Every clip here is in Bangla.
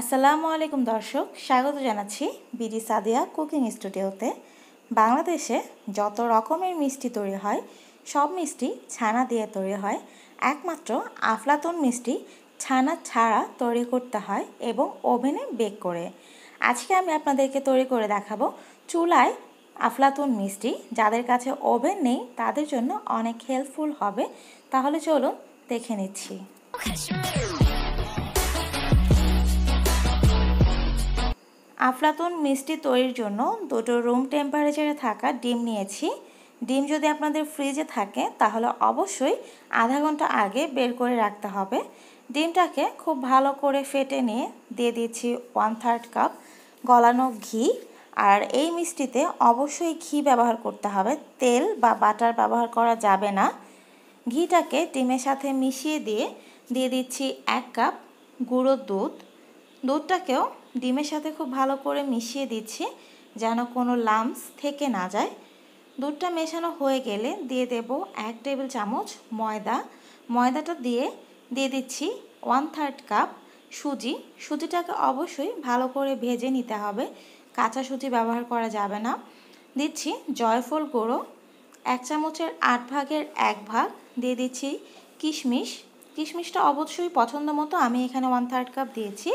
আসসালামু আলাইকুম দর্শক, স্বাগত জানাচ্ছি বিডি সাদিয়া কুকিং স্টুডিওতে। বাংলাদেশে যত রকমের মিষ্টি তৈরি হয়, সব মিষ্টি ছানা দিয়ে তৈরি হয়। একমাত্র আফলাতুন মিষ্টি ছানা ছাড়া তৈরি করতে হয় এবং ওভেনে বেক করে। আজকে আমি আপনাদেরকে তৈরি করে দেখাবো চুলায় আফলাতুন মিষ্টি। যাদের কাছে ওভেন নেই, তাদের জন্য অনেক হেল্পফুল হবে। তাহলে চলুন দেখে নিচ্ছি। আফলাতুন মিষ্টি তৈরির জন্য দুটো রুম টেম্পারেচারে থাকা ডিম নিয়েছি। ডিম যদি আপনাদের ফ্রিজে থাকে, তাহলে অবশ্যই আধা ঘণ্টা আগে বের করে রাখতে হবে। ডিমটাকে খুব ভালো করে ফেটে নিয়ে দিয়ে দিচ্ছি ওয়ান থার্ড কাপ গলানো ঘি। আর এই মিষ্টিতে অবশ্যই ঘি ব্যবহার করতে হবে। তেল বা বাটার ব্যবহার করা যাবে না। ঘিটাকে ডিমের সাথে মিশিয়ে দিয়ে দিয়ে দিচ্ছি এক কাপ গুঁড়ো দুধ। দুধটাকেও ডিমের সাথে খুব ভালো করে মিশিয়ে দিচ্ছি, যেন কোনো লামস থেকে না যায়। দুধটা মেশানো হয়ে গেলে দিয়ে দেব এক টেবিল চামচ ময়দা। ময়দাটা দিয়ে দিয়ে দিচ্ছি ওয়ান থার্ড কাপ সুজি। সুজিটাকে অবশ্যই ভালো করে ভেজে নিতে হবে। কাঁচা সুজি ব্যবহার করা যাবে না। দিচ্ছি জয়ফল গুঁড়ো, এক চামচের আট ভাগের এক ভাগ। দিয়ে দিচ্ছি কিশমিশ। কিশমিশটা অবশ্যই পছন্দ মতো আমি এখানে ওয়ান থার্ড কাপ দিয়েছি।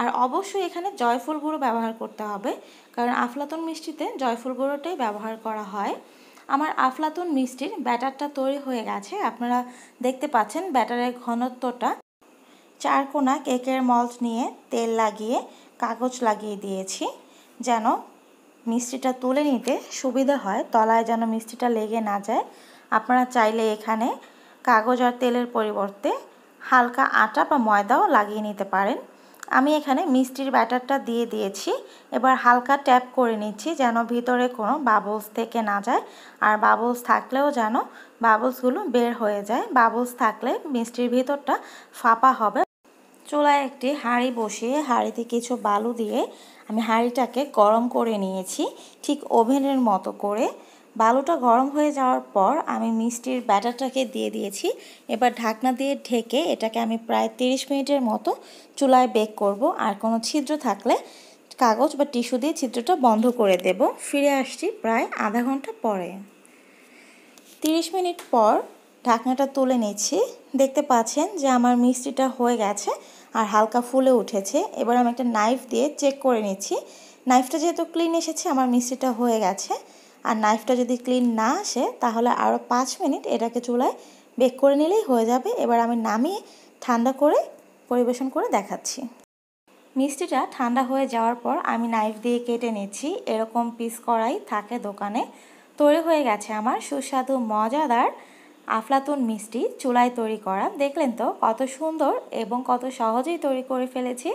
আর অবশ্যই এখানে জয়ফুল গুঁড়ো ব্যবহার করতে হবে, কারণ আফলাতুন মিষ্টিতে জয়ফুল গুঁড়োটাই ব্যবহার করা হয়। আমার আফলাতুন মিষ্টির ব্যাটারটা তৈরি হয়ে গেছে, আপনারা দেখতে পাচ্ছেন ব্যাটারের ঘনত্বটা। চার কোনা কেকের মল্ট নিয়ে তেল লাগিয়ে, কাগজ লাগিয়ে দিয়েছি, যেন মিষ্টিটা তুলে নিতে সুবিধা হয়, তলায় যেন মিষ্টিটা লেগে না যায়। আপনারা চাইলে এখানে কাগজ আর তেলের পরিবর্তে হালকা আটা বা ময়দাও লাগিয়ে নিতে পারেন। আমি এখানে মিষ্টির ব্যাটারটা দিয়ে দিয়েছি। এবার হালকা ট্যাপ করে নিচ্ছি যেন ভিতরে কোনো বাবলস থেকে না যায়। আর বাবলস থাকলেও যেন বাবলসগুলো বের হয়ে যায়। বাবলস থাকলে মিষ্টির ভিতরটা ফাঁপা হবে। চুলায় একটি হাঁড়ি বসিয়ে হাঁড়িতে কিছু বালু দিয়ে আমি হাঁড়িটাকে গরম করে নিয়েছি। ঠিক ওভেনের মতো করে। বালুটা গরম হয়ে যাওয়ার পর আমি মিষ্টির ব্যাটারটাকে দিয়ে দিয়েছি। এবার ঢাকনা দিয়ে ঢেকে এটাকে আমি প্রায় তিরিশ মিনিটের মতো চুলায় বেক করব। আর কোনো ছিদ্র থাকলে কাগজ বা টিস্যু দিয়ে ছিদ্রটা বন্ধ করে দেব। ফিরে আসছি প্রায় আধা ঘণ্টা পরে। তিরিশ মিনিট পর ঢাকনাটা তুলে নিচ্ছি। দেখতে পাচ্ছেন যে আমার মিষ্টিটা হয়ে গেছে আর হালকা ফুলে উঠেছে। এবার আমি একটা নাইফ দিয়ে চেক করে নিচ্ছি। নাইফটা যেহেতু ক্লিন এসেছে, আমার মিষ্টিটা হয়ে গেছে। আর নাইফটা যদি ক্লিন না আসে, তাহলে আরও পাঁচ মিনিট এটাকে চুলায় বেক করে নিলেই হয়ে যাবে। এবার আমি নামিয়ে ঠান্ডা করে পরিবেশন করে দেখাচ্ছি। মিষ্টিটা ঠান্ডা হয়ে যাওয়ার পর আমি নাইফ দিয়ে কেটে নিচ্ছি। এরকম পিস করাই থাকে দোকানে। তৈরি হয়ে গেছে আমার সুস্বাদু, মজাদার, আফলাতুন মিষ্টি চুলায় তৈরি করা। দেখলেন তো, কত সুন্দর এবং কত সহজেই তৈরি করে ফেলেছি।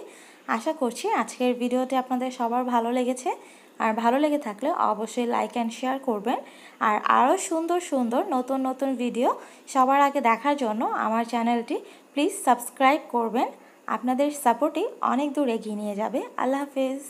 আশা করছি আজকের ভিডিওটি আপনাদের সবার ভালো লেগেছে। আর ভালো লেগে থাকলে অবশ্যই লাইক অ্যান্ড শেয়ার করবেন। আর আরও সুন্দর সুন্দর নতুন নতুন ভিডিও সবার আগে দেখার জন্য আমার চ্যানেলটি প্লিজ সাবস্ক্রাইব করবেন। আপনাদের সাপোর্টই অনেক দূর এগিয়ে নিয়ে যাবে। আল্লাহ হাফেজ।